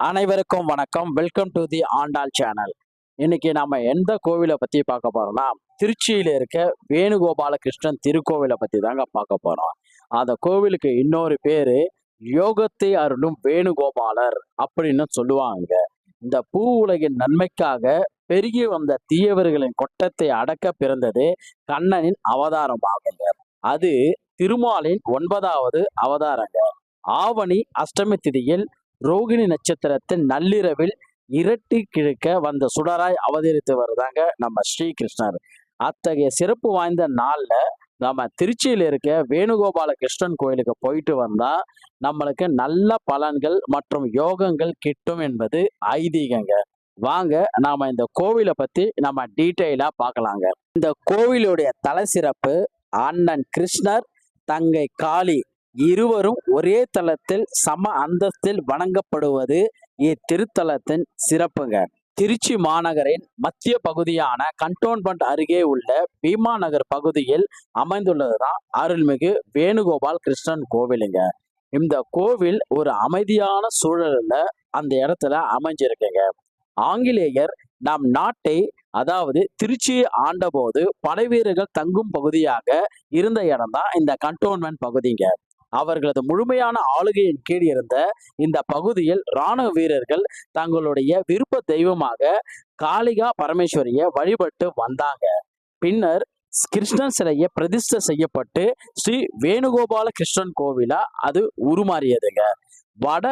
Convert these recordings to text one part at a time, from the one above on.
அனைவருக்கும் வணக்கம். Welcome to the Andal channel இன்னைக்கு நம்ம எந்த கோவிலை பத்தி பார்க்க போறோம்னா திருச்சியில இருக்க வேணுகோபால கிருஷ்ணன் திருக்கோவிலை பத்தி தாங்க பார்க்க போறோம். அந்த கோவிலுக்கு இன்னொரு பேரு யோகத்தை அருளும் வேணுகோபாலர் அப்படின்னு சொல்லுவாங்க. இந்த பூ உலகின் நன்மைக்காக பெருகி வந்த தீயவர்களின் கொட்டத்தை அடக்க பிறந்தது கண்ணனின் அவதாரமாகுங்க. அது திருமாலின் ஒன்பதாவது அவதாரங்க. ஆவணி அஷ்டமி திதியில் ரோகிணி நட்சத்திரத்தின் நள்ளிரவில் இரட்டி கிழக்க வந்த சுடராய் அவதரித்து வருதாங்க நம்ம ஸ்ரீகிருஷ்ணர். அத்தகைய சிறப்பு வாய்ந்த நாள்ல நம்ம திருச்சியில் இருக்க வேணுகோபால கிருஷ்ணன் கோயிலுக்கு போயிட்டு வந்தா நம்மளுக்கு நல்ல பலன்கள் மற்றும் யோகங்கள் கிட்டும் என்பது ஐதீகங்க. வாங்க நாம இந்த கோவிலை பத்தி நம்ம டீட்டெயிலா பார்க்கலாங்க இந்த கோவிலுடைய தலை சிறப்பு அண்ணன் கிருஷ்ணர் தங்கை காளி இருவரும் ஒரே தளத்தில் சம அந்தஸ்தில் வணங்கப்படுவது இத்திருத்தலத்தின் சிறப்புங்க. திருச்சி மாநகரின் மத்திய பகுதியான கண்டோன்மெண்ட் அருகே உள்ள பீமா நகர் பகுதியில் அமைந்துள்ளதுதான் அருள்மிகு வேணுகோபால் கிருஷ்ணன் கோவிலுங்க. இந்த கோவில் ஒரு அமைதியான சூழல்ல அந்த இடத்துல அமைஞ்சிருக்குங்க. ஆங்கிலேயர் நம் நாட்டை அதாவது திருச்சியை ஆண்டபோது படைவீரர்கள் தங்கும் பகுதியாக இருந்த இடம்தான் இந்த கண்டோன்மெண்ட் பகுதிங்க. அவர்களது முழுமையான ஆளுகையின் கீழ் இருந்த இந்த பகுதியில் இராணுவ வீரர்கள் தங்களுடைய விருப்ப தெய்வமாக காளிகா பரமேஸ்வரியை வழிபட்டு வந்தாங்க. பின்னர் கிருஷ்ணன் சிலையை பிரதிஷ்டை செய்யப்பட்டு ஸ்ரீ வேணுகோபால கிருஷ்ணன் கோவிலா அது உருமாறியதுங்க. வட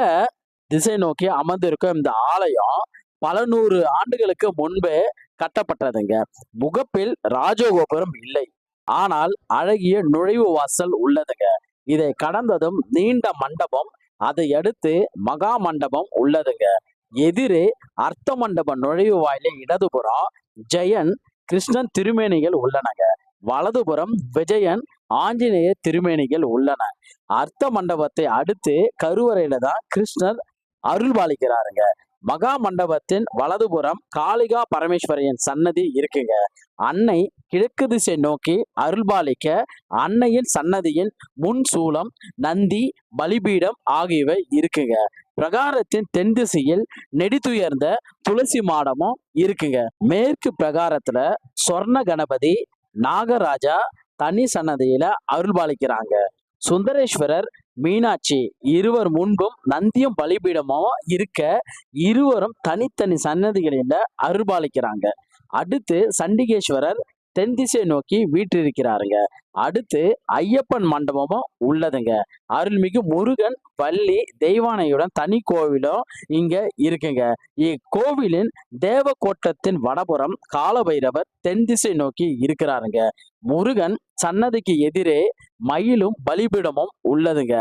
திசை நோக்கி அமர்ந்திருக்கும் இந்த ஆலயம் பல நூறு ஆண்டுகளுக்கு முன்பே கட்டப்பட்டதுங்க. முகப்பில் ராஜகோபுரம் இல்லை. ஆனால் அழகிய நுழைவு வாசல் உள்ளதுங்க. இதை கடந்ததும் நீண்ட மண்டபம் அதை அடுத்து மகா மண்டபம் உள்ளதுங்க. எதிரே அர்த்த மண்டப நுழைவு வாயில இடதுபுறம் ஜெயன் கிருஷ்ணன் திருமேனிகள் உள்ளனங்க. வலதுபுறம் விஜயன் ஆஞ்சநேய திருமேனிகள் உள்ளன. அர்த்த மண்டபத்தை அடுத்து கருவறையில தான் கிருஷ்ணர் அருள்பாலிக்கிறாருங்க. மகா மண்டபத்தின் வலதுபுறம் காளிகா பரமேஸ்வரியின் சன்னதி இருக்குங்க. அன்னை கிழக்கு திசை நோக்கி அருள்பாலிக்க அன்னையின் சன்னதியின் முன் சூலம் நந்தி பலிபீடம் ஆகியவை இருக்குங்க. பிரகாரத்தின் தென் திசையில் நெடித்துயர்ந்த துளசி மாடமும் இருக்குங்க. மேற்கு பிரகாரத்துல சொர்ண கணபதி நாகராஜா தனி சன்னதியில அருள்பாலிக்கிறாங்க. சுந்தரேஸ்வரர் மீனாட்சி இருவர் முன்பும் நந்தியும் பலிபீடமும் இருக்க இருவரும் தனித்தனி சன்னதிகளில் அருபாலிக்கிறாங்க அடுத்து சண்டிகேஸ்வரர் தென் திசை நோக்கி வீற்றிருக்கிறாருங்க. அடுத்து ஐயப்பன் மண்டபமும் உள்ளதுங்க. அருள்மிகு முருகன் பள்ளி தெய்வானையுடன் தனி கோவிலும் இங்க இருக்குங்க. இக்கோவிலின் தேவக்கோட்டத்தின் வடபுறம் காலபைரவர் தென் திசை நோக்கி இருக்கிறாருங்க. முருகன் சன்னதிக்கு எதிரே மயிலும் பலிபீடமும் உள்ளதுங்க.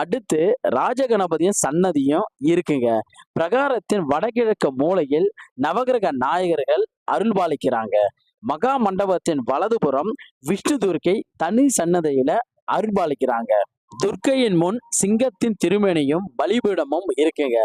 அடுத்து ராஜகணபதியின் சன்னதியும் இருக்குங்க. பிரகாரத்தின் வடகிழக்கு மூலையில் நவகிரக நாயகர்கள் அருள்பாலிக்கிறாங்க. மகா மண்டபத்தின் வலதுபுறம் விஷ்ணு துர்க்கை தனி சன்னதியில அருள்பாலிக்கிறாங்க. துர்க்கையின் முன் சிங்கத்தின் திருமேனியும் பலிபீடமும் இருக்குங்க.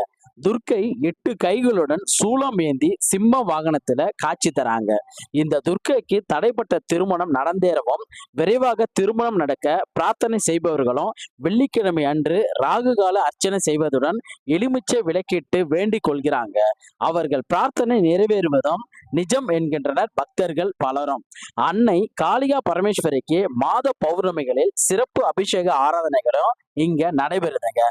துர்க்கை எட்டு கைகளுடன் சூலம் ஏந்தி சிம்ம வாகனத்துல காட்சி தராங்க. இந்த துர்க்கைக்கு தடைப்பட்ட திருமணம் நடந்தேறவும் விரைவாக திருமணம் நடக்க பிரார்த்தனை செய்பவர்களும் வெள்ளிக்கிழமை அன்று ராகு கால அர்ச்சனை செய்வதுடன் எலுமிச்சை விளக்கிட்டு வேண்டிக் கொள்கிறாங்க. அவர்கள் பிரார்த்தனை நிறைவேறுவதும் நிஜம் என்கின்றனர் பக்தர்கள் பலரும். அன்னை காளிகா பரமேஸ்வரிக்கு மாத பௌர்ணமிகளில் சிறப்பு அபிஷேக ஆராதனைகளும் இங்க நடைபெறுதுங்க.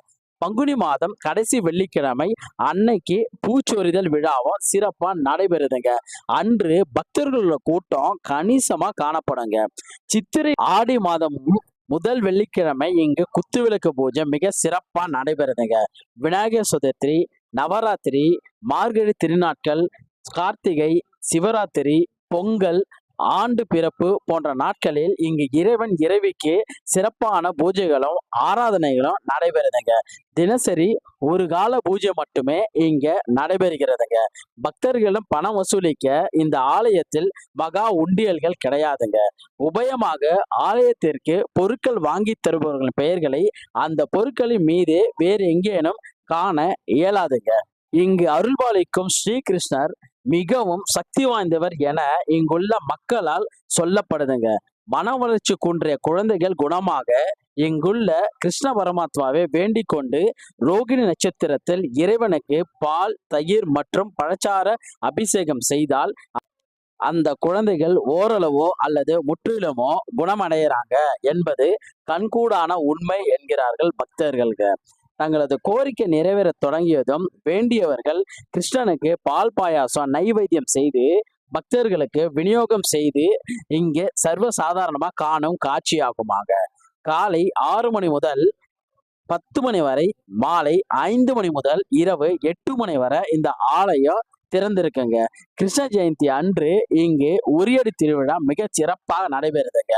பங்குனி மாதம் கடைசி வெள்ளிக்கிழமை அன்னைக்கு பூச்சொரிதல் விழாவும் சிறப்பா நடைபெறுதுங்க. அன்று பக்தர்களோட கூட்டம் கணிசமா காணப்படுங்க. சித்திரை ஆடி மாதமும் முதல் வெள்ளிக்கிழமை இங்கு குத்துவிளக்கு பூஜை மிக சிறப்பா நடைபெறுதுங்க. விநாயகர் சதுர்த்தி நவராத்திரி மார்கழி திருநாட்கள் கார்த்திகை சிவராத்திரி பொங்கல் ஆண்டு பிறப்பு போன்ற நாட்களில் இங்கு இறைவன் இறைவிக்கு சிறப்பான பூஜைகளும் ஆராதனைகளும் நடைபெறுதுங்க. தினசரி ஒரு கால பூஜை மட்டுமே இங்க நடைபெறுகிறதுங்க. பக்தர்களும் பணம் வசூலிக்க இந்த ஆலயத்தில் மகா உண்டியல்கள் கிடையாதுங்க. உபயமாக ஆலயத்திற்கு பொருட்கள் வாங்கி தருபவர்களின் பெயர்களை அந்த பொருட்களின் மீது வேறு எங்கேனும் காண இயலாதுங்க. இங்கு அருள்பாலிக்கும் ஸ்ரீகிருஷ்ணர் மிகவும் சக்தி வாய்ந்தவர் என இங்குள்ள மக்களால் சொல்லப்படுதுங்க. மன வளர்ச்சி குன்றிய குழந்தைகள் குணமாக இங்குள்ள கிருஷ்ண பரமாத்மாவை வேண்டிக் கொண்டு ரோகிணி நட்சத்திரத்தில் இறைவனுக்கு பால் தயிர் மற்றும் பழச்சார அபிஷேகம் செய்தால் அந்த குழந்தைகள் ஓரளவோ அல்லது முற்றிலுமோ குணமடைகிறாங்க என்பது கண்கூடான உண்மை என்கிறார்கள் பக்தர்களுக்கு தங்களது கோரிக்கை நிறைவேற தொடங்கியதும் வேண்டியவர்கள் கிருஷ்ணனுக்கு பால் பாயாசம் நைவேத்தியம் செய்து பக்தர்களுக்கு விநியோகம் செய்து இங்கே சர்வசாதாரணமா காணும் காட்சியாகுமாங்க காலை ஆறு மணி முதல் பத்து மணி வரை மாலை ஐந்து மணி முதல் இரவு எட்டு மணி வரை இந்த ஆலயம் திறந்திருக்குங்க. கிருஷ்ண ஜெயந்தி அன்று இங்கு உரியடி திருவிழா மிக சிறப்பாக நடைபெறுதுங்க.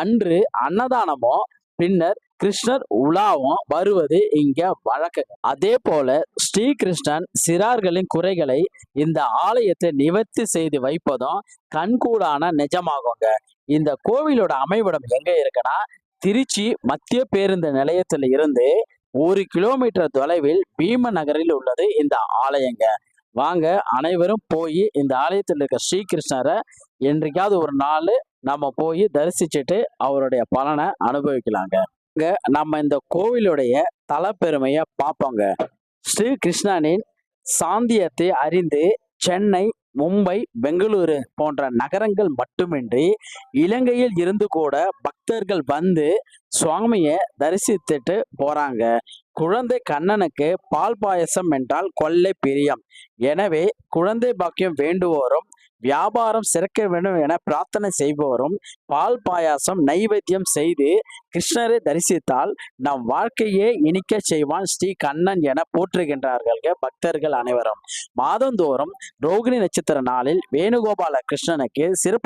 அன்று அன்னதானமும் பின்னர் கிருஷ்ணர் உலாவும் வருவது இங்க வழக்கு. அதே போல ஸ்ரீகிருஷ்ணன் சிறார்களின் குறைகளை இந்த ஆலயத்தை நிவர்த்தி செய்து வைப்பதும் கண்கூடான நிஜமாகுங்க. இந்த கோவிலோட அமைவிடம் எங்க இருக்குன்னா திருச்சி மத்திய பேருந்து நிலையத்துல இருந்து ஒரு கிலோமீட்டர் தொலைவில் பீம நகரில் உள்ளது இந்த ஆலயங்க. வாங்க அனைவரும் போய் இந்த ஆலயத்தில் இருக்க ஸ்ரீகிருஷ்ணரை என்றைக்காவது ஒரு நாள் நம்ம போய் தரிசிச்சுட்டு அவருடைய பலனை அனுபவிக்கலாங்க. இங்க நம்ம இந்த கோவிலுடைய தலப்பெருமையை பார்ப்போங்க ஸ்ரீ கிருஷ்ணனின் சாந்தியத்தை அறிந்து சென்னை மும்பை பெங்களூரு போன்ற நகரங்கள் மட்டுமின்றி இலங்கையில் இருந்து கூட பக்தர்கள் வந்து சுவாமியை தரிசித்துட்டு போறாங்க. குழந்தை கண்ணனுக்கு பால் பாயசம் என்றால் கொள்ளை பிரியம். எனவே குழந்தை பாக்கியம் வேண்டுவோரும் வியாபாரம் சிறக்க வேண்டும் என பிரார்த்தனை செய்பவரும் பால் பாயாசம் நைவேத்தியம் செய்து கிருஷ்ணரை தரிசித்தால் நம் வாழ்க்கையே இனிக்க செய்வான் ஸ்ரீ கண்ணன் என போற்றுகின்றார்கள் பக்தர்கள் அனைவரும். மாதந்தோறும் ரோகிணி நட்சத்திர நாளில் வேணுகோபால கிருஷ்ணனுக்கு சிறப்பு